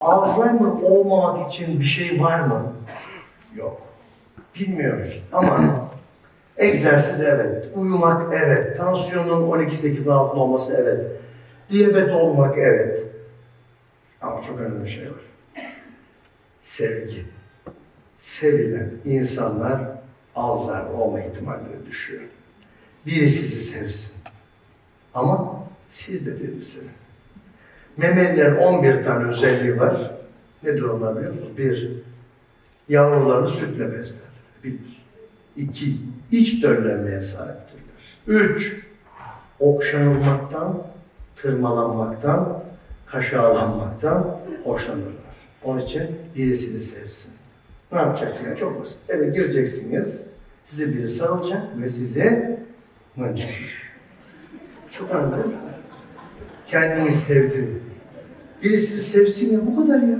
Alzheimer olmamak için bir şey var mı? Yok. Bilmiyoruz ama egzersiz evet, uyumak evet, tansiyonun 12-8'in altında olması evet, diyabet olmak evet. Ama çok önemli bir şey var. Sevgi. Sevilen insanlar Alzheimer olma ihtimalleri düşüyor. Biri sizi sevsin. Ama siz de birini sevin. Memeliler 11 tane özelliği var. Nedir onlar biliyor musunuz? Bir, yavrularını sütle besler. Bir. İki, iç döllenmeye sahiptirler. Üç, okşanılmaktan, tırmalanmaktan, kaşağılanmaktan hoşlanırlar. Onun için biri sizi sevsin. Ne yapacaksınız? Çok basit. Eve gireceksiniz, size biri sarılacak ve sizi mıncıklayacak. Çok önemli. Kendini sevdin. Biri sizi sevsin ya bu kadar ya.